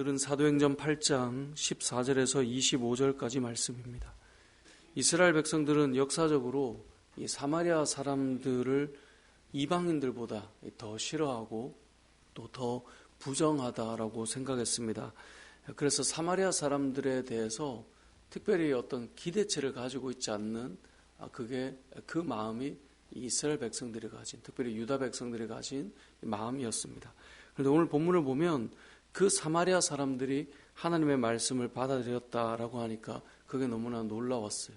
오늘은 사도행전 8장 14절에서 25절까지 말씀입니다. 이스라엘 백성들은 역사적으로 이 사마리아 사람들을 이방인들보다 더 싫어하고 또 더 부정하다라고 생각했습니다. 그래서 사마리아 사람들에 대해서 특별히 어떤 기대치를 가지고 있지 않는 아, 그게 그 마음이 이스라엘 백성들이 가진 특별히 유다 백성들이 가진 마음이었습니다. 그런데 오늘 본문을 보면 그 사마리아 사람들이 하나님의 말씀을 받아들였다라고 하니까 그게 너무나 놀라웠어요.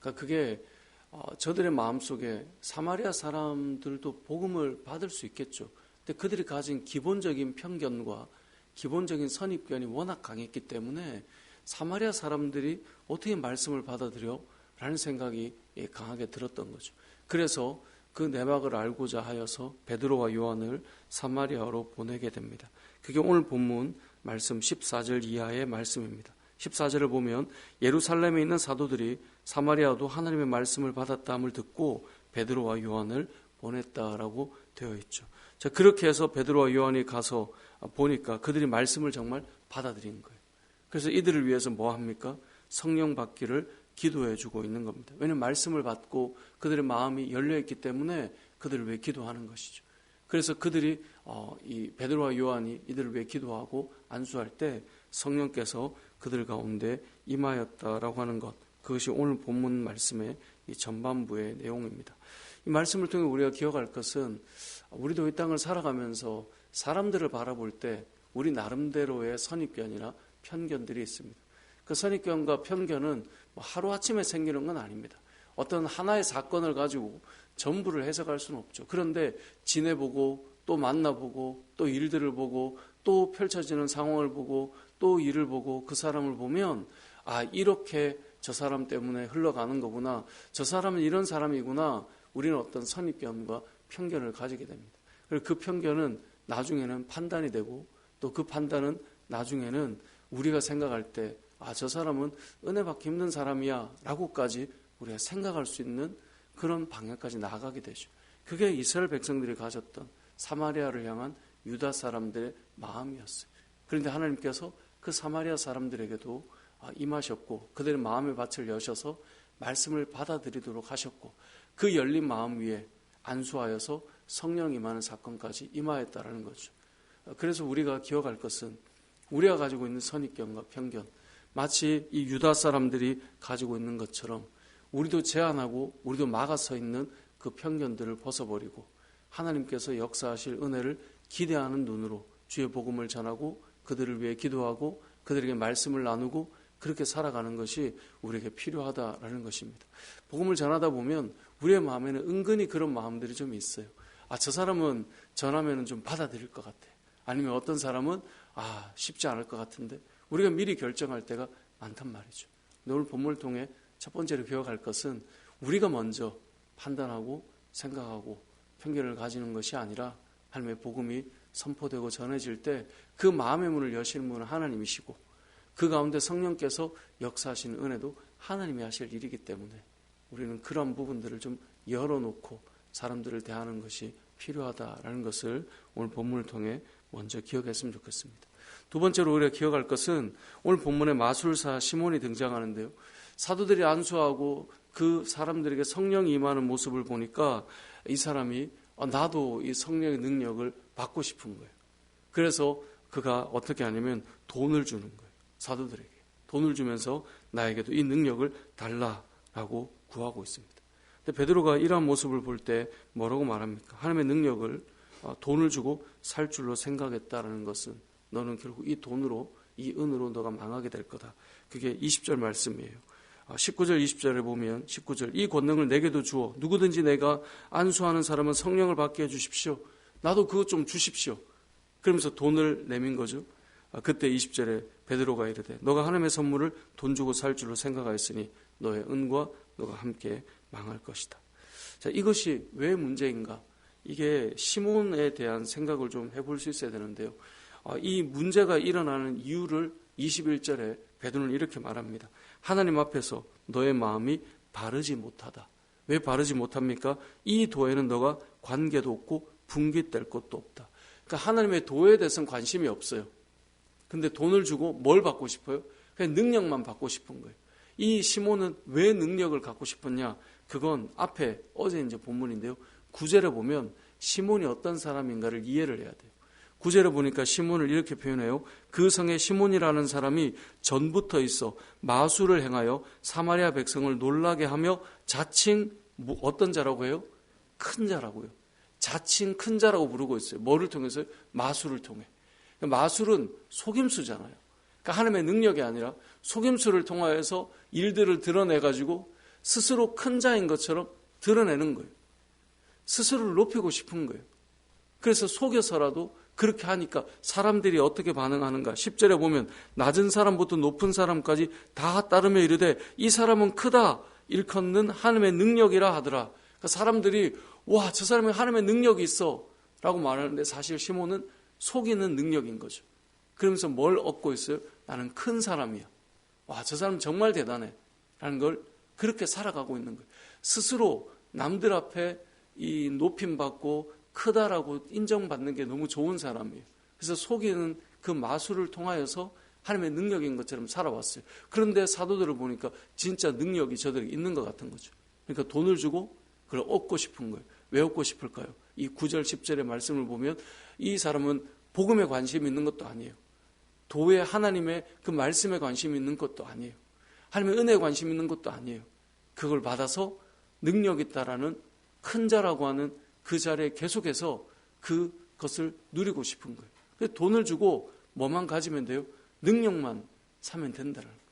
그러니까 그게 어, 저들의 마음속에 사마리아 사람들도 복음을 받을 수 있겠죠. 근데 그들이 가진 기본적인 편견과 기본적인 선입견이 워낙 강했기 때문에 사마리아 사람들이 어떻게 말씀을 받아들여? 라는 생각이 예, 강하게 들었던 거죠. 그래서 그 내막을 알고자 하여서 베드로와 요한을 사마리아로 보내게 됩니다. 그게 오늘 본문 말씀 14절 이하의 말씀입니다. 14절을 보면 예루살렘에 있는 사도들이 사마리아도 하나님의 말씀을 받았다함을 듣고 베드로와 요한을 보냈다라고 되어 있죠. 자, 그렇게 해서 베드로와 요한이 가서 보니까 그들이 말씀을 정말 받아들인 거예요. 그래서 이들을 위해서 뭐 합니까? 성령 받기를 기도해 주고 있는 겁니다. 왜냐하면 말씀을 받고 그들의 마음이 열려 있기 때문에 그들을 위해 기도하는 것이죠. 그래서 그들이 어, 이 베드로와 요한이 이들을 위해 기도하고 안수할 때 성령께서 그들 가운데 임하였다라고 하는 것 그것이 오늘 본문 말씀의 이 전반부의 내용입니다. 이 말씀을 통해 우리가 기억할 것은 우리도 이 땅을 살아가면서 사람들을 바라볼 때 우리 나름대로의 선입견이나 편견들이 있습니다. 그 선입견과 편견은 뭐 하루아침에 생기는 건 아닙니다. 어떤 하나의 사건을 가지고 전부를 해석할 수는 없죠. 그런데 지내보고 또 만나보고 또 일들을 보고 또 펼쳐지는 상황을 보고 또 일을 보고 그 사람을 보면 아 이렇게 저 사람 때문에 흘러가는 거구나. 저 사람은 이런 사람이구나. 우리는 어떤 선입견과 편견을 가지게 됩니다. 그리고 그 편견은 나중에는 판단이 되고 또 그 판단은 나중에는 우리가 생각할 때 아, 저 사람은 은혜 받기 힘든 사람이야 라고까지 우리가 생각할 수 있는 그런 방향까지 나아가게 되죠. 그게 이스라엘 백성들이 가졌던 사마리아를 향한 유다 사람들의 마음이었어요. 그런데 하나님께서 그 사마리아 사람들에게도 아, 임하셨고 그들의 마음의 밭을 여셔서 말씀을 받아들이도록 하셨고 그 열린 마음 위에 안수하여서 성령 임하는 사건까지 임하였다라는 거죠. 그래서 우리가 기억할 것은 우리가 가지고 있는 선입견과 편견 마치 이 유다 사람들이 가지고 있는 것처럼 우리도 제한하고 우리도 막아 서 있는 그 편견들을 벗어버리고 하나님께서 역사하실 은혜를 기대하는 눈으로 주의 복음을 전하고 그들을 위해 기도하고 그들에게 말씀을 나누고 그렇게 살아가는 것이 우리에게 필요하다라는 것입니다. 복음을 전하다 보면 우리의 마음에는 은근히 그런 마음들이 좀 있어요. 아, 저 사람은 전하면 좀 받아들일 것 같아. 아니면 어떤 사람은 아, 쉽지 않을 것 같은데 우리가 미리 결정할 때가 많단 말이죠. 오늘 본문을 통해 첫 번째로 기억할 것은 우리가 먼저 판단하고 생각하고 편견을 가지는 것이 아니라 하나님의 복음이 선포되고 전해질 때 그 마음의 문을 여시는 분은 하나님이시고 그 가운데 성령께서 역사하시는 은혜도 하나님이 하실 일이기 때문에 우리는 그런 부분들을 좀 열어놓고 사람들을 대하는 것이 필요하다라는 것을 오늘 본문을 통해 먼저 기억했으면 좋겠습니다. 두 번째로 우리가 기억할 것은 오늘 본문에 마술사 시몬이 등장하는데요. 사도들이 안수하고 그 사람들에게 성령이 임하는 모습을 보니까 이 사람이 아, 나도 이 성령의 능력을 받고 싶은 거예요. 그래서 그가 어떻게 하냐면 돈을 주는 거예요. 사도들에게. 돈을 주면서 나에게도 이 능력을 달라라고 구하고 있습니다. 근데 베드로가 이러한 모습을 볼 때 뭐라고 말합니까? 하나님의 능력을 아, 돈을 주고 살 줄로 생각했다라는 것은 너는 결국 이 돈으로 이 은으로 너가 망하게 될 거다. 그게 20절 말씀이에요. 19절, 아, 20절에 보면 19절 이 권능을 내게도 주어 누구든지 내가 안수하는 사람은 성령을 받게 해 주십시오. 나도 그것 좀 주십시오. 그러면서 돈을 내민 거죠. 아, 그때 20절에 베드로가 이르되 너가 하나님의 선물을 돈 주고 살 줄로 생각하였으니 너의 은과 너가 함께 망할 것이다. 자, 이것이 왜 문제인가? 이게 시몬에 대한 생각을 좀 해볼 수 있어야 되는데요. 아, 이 문제가 일어나는 이유를 21절에 베드로는 이렇게 말합니다. 하나님 앞에서 너의 마음이 바르지 못하다. 왜 바르지 못합니까? 이 도에는 너가 관계도 없고 분깃될 것도 없다. 그러니까 하나님의 도에 대해서는 관심이 없어요. 근데 돈을 주고 뭘 받고 싶어요? 그냥 능력만 받고 싶은 거예요. 이 시몬은 왜 능력을 갖고 싶었냐? 그건 앞에 어제 이제 본문인데요. 구절에 보면 시몬이 어떤 사람인가를 이해를 해야 돼요. 구절에 보니까 시몬을 이렇게 표현해요. 그 성에 시몬이라는 사람이 전부터 있어 마술을 행하여 사마리아 백성을 놀라게 하며 자칭 뭐 어떤 자라고 해요? 큰 자라고요. 자칭 큰 자라고 부르고 있어요. 뭐를 통해서요? 마술을 통해. 그러니까 마술은 속임수잖아요. 그러니까 하나님의 능력이 아니라 속임수를 통하여서 일들을 드러내 가지고 스스로 큰 자인 것처럼 드러내는 거예요. 스스로를 높이고 싶은 거예요. 그래서 속여서라도 그렇게 하니까 사람들이 어떻게 반응하는가? 10절에 보면 낮은 사람부터 높은 사람까지 다 따르며 이르되 이 사람은 크다 일컫는 하나님의 능력이라 하더라. 그러니까 사람들이 와, 저 사람이 하나님의 능력이 있어 라고 말하는데 사실 시몬은 속이는 능력인 거죠. 그러면서 뭘 얻고 있어요? 나는 큰 사람이야. 와, 저 사람 정말 대단해. 라는 걸 그렇게 살아가고 있는 거예요. 스스로 남들 앞에 이 높임 받고 크다라고 인정받는 게 너무 좋은 사람이에요. 그래서 속이는 그 마술을 통하여서 하나님의 능력인 것처럼 살아왔어요. 그런데 사도들을 보니까 진짜 능력이 저들이 있는 것 같은 거죠. 그러니까 돈을 주고 그걸 얻고 싶은 거예요. 왜 얻고 싶을까요? 이 9절, 10절의 말씀을 보면 이 사람은 복음에 관심이 있는 것도 아니에요. 도에 하나님의 그 말씀에 관심이 있는 것도 아니에요. 하나님의 은혜에 관심 있는 것도 아니에요. 그걸 받아서 능력 있다라는 큰 자라고 하는 그 자리에 계속해서 그것을 누리고 싶은 거예요. 돈을 주고 뭐만 가지면 돼요? 능력만 사면 된다는 거예요.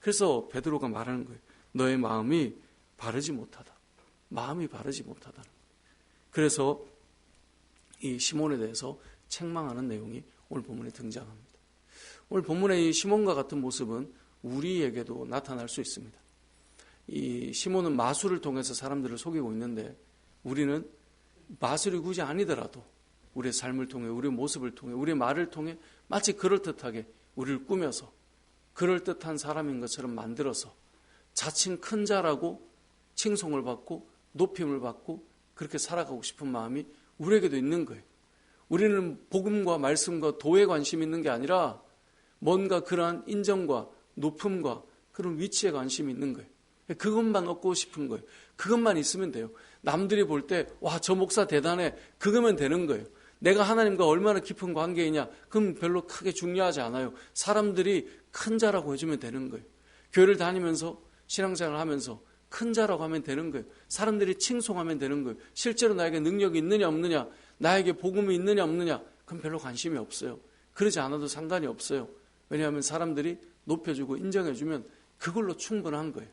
그래서 베드로가 말하는 거예요. 너의 마음이 바르지 못하다. 마음이 바르지 거예요. 그래서 이 시몬에 대해서 책망하는 내용이 오늘 본문에 등장합니다. 오늘 본문의 이 시몬과 같은 모습은 우리에게도 나타날 수 있습니다. 이 시몬은 마술을 통해서 사람들을 속이고 있는데 우리는 마술이 굳이 아니더라도 우리의 삶을 통해 우리의 모습을 통해 우리의 말을 통해 마치 그럴듯하게 우리를 꾸며서 그럴듯한 사람인 것처럼 만들어서 자칭 큰 자라고 칭송을 받고 높임을 받고 그렇게 살아가고 싶은 마음이 우리에게도 있는 거예요. 우리는 복음과 말씀과 도에 관심 있는 게 아니라 뭔가 그러한 인정과 높음과 그런 위치에 관심이 있는 거예요. 그것만 얻고 싶은 거예요. 그것만 있으면 돼요. 남들이 볼 때, 와, 저 목사 대단해. 그거면 되는 거예요. 내가 하나님과 얼마나 깊은 관계이냐. 그럼 별로 크게 중요하지 않아요. 사람들이 큰 자라고 해주면 되는 거예요. 교회를 다니면서 신앙생활 하면서 큰 자라고 하면 되는 거예요. 사람들이 칭송하면 되는 거예요. 실제로 나에게 능력이 있느냐 없느냐, 나에게 복음이 있느냐 없느냐, 그럼 별로 관심이 없어요. 그러지 않아도 상관이 없어요. 왜냐하면 사람들이 높여주고 인정해주면 그걸로 충분한 거예요.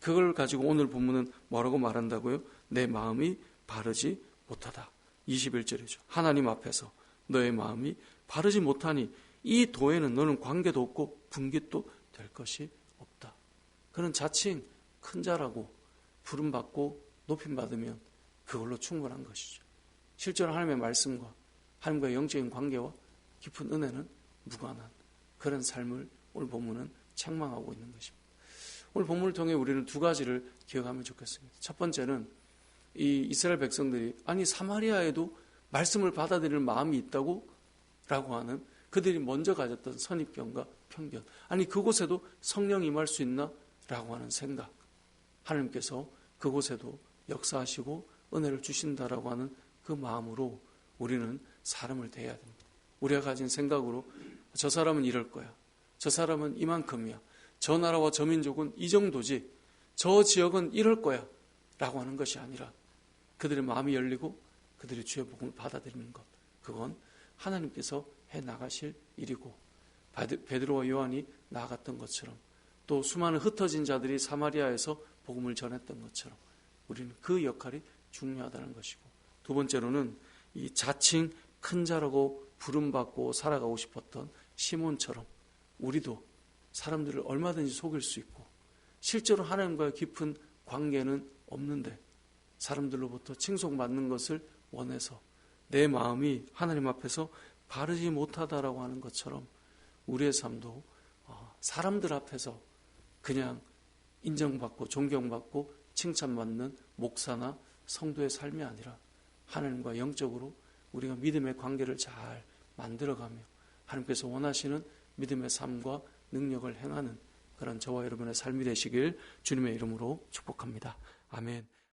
그걸 가지고 오늘 본문은 뭐라고 말한다고요? 내 마음이 바르지 못하다. 21절이죠. 하나님 앞에서 너의 마음이 바르지 못하니 이 도에는 너는 관계도 없고 분깃도 될 것이 없다. 그런 자칭 큰 자라고 부름받고 높임받으면 그걸로 충분한 것이죠. 실제로 하나님의 말씀과 하나님과의 영적인 관계와 깊은 은혜는 무관한 그런 삶을 오늘 본문은 책망하고 있는 것입니다. 오늘 본문을 통해 우리는 두 가지를 기억하면 좋겠습니다. 첫 번째는 이 이스라엘 백성들이 아니 사마리아에도 말씀을 받아들일 마음이 있다고 라고 하는 그들이 먼저 가졌던 선입견과 편견. 아니 그곳에도 성령 임할 수 있나? 라고 하는 생각. 하나님께서 그곳에도 역사하시고 은혜를 주신다라고 하는 그 마음으로 우리는 사람을 대해야 됩니다. 우리가 가진 생각으로 저 사람은 이럴 거야. 저 사람은 이만큼이야. 저 나라와 저 민족은 이 정도지. 저 지역은 이럴 거야. 라고 하는 것이 아니라 그들의 마음이 열리고 그들의 주의 복음을 받아들이는 것. 그건 하나님께서 해 나가실 일이고 베드로와 요한이 나아갔던 것처럼 또 수많은 흩어진 자들이 사마리아에서 복음을 전했던 것처럼 우리는 그 역할이 중요하다는 것이고 두 번째로는 이 자칭 큰 자라고 부름받고 살아가고 싶었던 시몬처럼 우리도 사람들을 얼마든지 속일 수 있고 실제로 하나님과의 깊은 관계는 없는데 사람들로부터 칭송받는 것을 원해서 내 마음이 하나님 앞에서 바르지 못하다라고 하는 것처럼 우리의 삶도 어, 사람들 앞에서 그냥 인정받고 존경받고 칭찬받는 목사나 성도의 삶이 아니라 하나님과 영적으로 우리가 믿음의 관계를 잘 만들어가며 하나님께서 원하시는 믿음의 삶과 능력을 행하는 그런 저와 여러분의 삶이 되시길 주님의 이름으로 축복합니다. 아멘.